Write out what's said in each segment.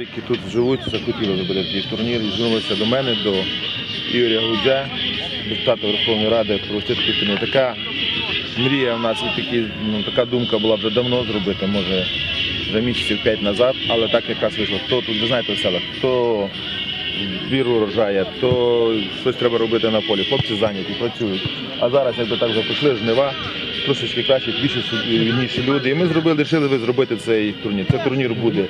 які тут живуть, захотіли зробити турнір і звернулися до мене, до Ігоря Гудзя, депутата Верховної Ради, такий турнір. Така мрія в нас такі, ну, така думка була вже давно зробити, може вже місяців п'ять назад, але так якраз вийшло. Хто тут, ви знаєте, в селах, хто віру рожає, то щось треба робити на полі. Хлопці зайняті, працюють. А зараз, якби так вже пішли жнива, трошечки краще, більше вільніші люди. І ми зробили, вирішили зробити цей турнір. Цей турнір буде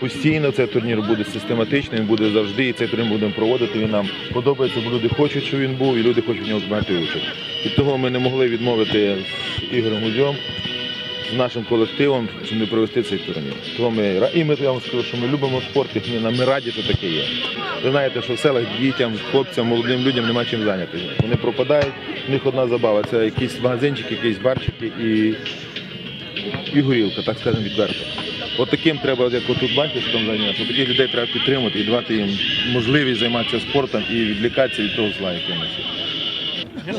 постійно, цей турнір буде систематичним, він буде завжди, і цей турнір будемо проводити. Він нам подобається, бо люди хочуть, щоб він був, і люди хочуть в нього приймати участь. І того ми не могли відмовити з Ігорем Гудьом, з нашим колективом, щоб не провести цей турнір. Того ми і ми я вам скажу, що ми любимо спорт, і ми, раді, що таке є. Ви знаєте, що в селах дітям, хлопцям, молодим людям нема чим зайнятися. Вони пропадають, в них одна забава. Це якісь магазинчики, якісь барчики і, і горілка, так скажемо відверто. От таким треба, як отут батьківськом зайнятися, таких людей треба підтримати і давати їм можливість займатися спортом і відлікатися від того зла, яке нас є.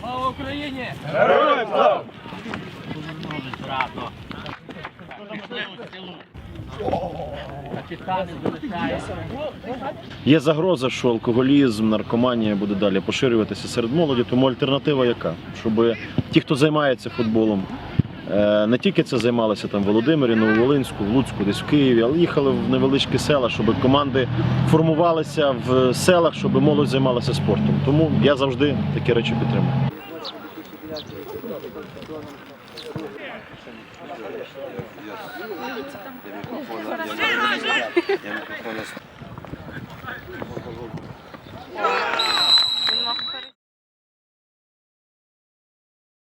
Слава Україні! Капітани залишаються. Є загроза, що алкоголізм, наркоманія буде далі поширюватися серед молоді, тому альтернатива яка? Щоб ті, хто займається футболом, не тільки це займалися там в Володимирі, Нововолинську, в Луцьку, десь в Києві, але їхали в невеличкі села, щоб команди формувалися в селах, щоб молодь займалася спортом. Тому я завжди такі речі підтримую.